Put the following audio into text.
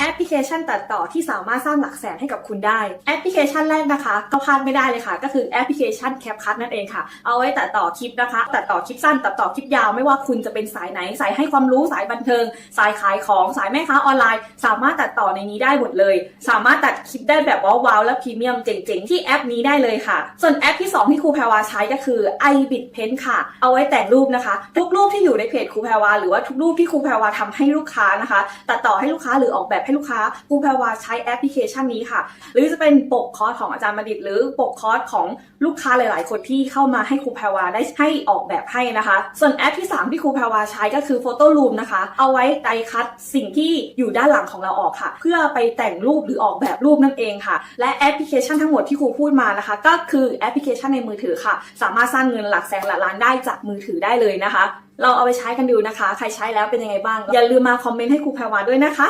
แอปพลิเคชันตัดต่อที่สามารถสร้างหลักแสนให้กับคุณได้ แอปพลิเคชันแรกนะคะก็พลาดไม่ได้เลยค่ะ ก็คือแอปพลิเคชัน CapCut นั่นเองค่ะ เอาไว้ตัดต่อคลิปนะคะ ตัดต่อคลิปสั้น ตัดต่อคลิปยาว ไม่ว่าคุณจะเป็นสายไหน สายให้ความรู้ สายบันเทิง สายขายของ สายแม่ค้าออนไลน์ สามารถตัดต่อในนี้ได้หมดเลย สามารถตัดคลิปได้แบบว้าวๆและพรีเมียมเจ๋งๆ ที่แอปนี้ได้เลยค่ะ ส่วนแอปที่ 2 ที่ครูแพรวาใช้ก็คือ iBit Pen ค่ะ เอาไว้แต่งรูปนะคะ ทุกรูปที่อยู่ในเพจครูแพรวาหรือว่าทุกรูปที่ครูแพรวาทำให้ลูกค้านะคะ ตัดต่อให้ลูกค้าหรือออกแบบให้ลูกค้าครูแพรวาใช้แอปพลิเคชันนี้ค่ะ หรือจะเป็นปกคอร์สของอาจารย์บัณฑิต หรือปกคอร์สของลูกค้าหลาย ๆ คนที่เข้ามาให้ครูแพรวาได้ให้ออกแบบให้นะคะ ส่วนแอปที่ 3 ที่ครูแพรวาใช้ก็คือ Photo Room นะคะ เอาไว้ไดคัดสิ่งที่อยู่ด้านหลังของเราออกค่ะ เพื่อไปแต่งรูปหรือออกแบบรูปนั่นเองค่ะ และแอปพลิเคชันทั้งหมดที่ครูพูดมานะคะ ก็คือแอปพลิเคชันในมือถือค่ะ สามารถสร้างเงินหลักแสนหลักล้านได้จากมือถือได้เลยนะคะ เราเอาไปใช้กันดูนะคะ ใครใช้แล้วเป็นยังไงบ้าง อย่าลืมมาคอมเมนต์ให้ครูแพรวาด้วยนะคะ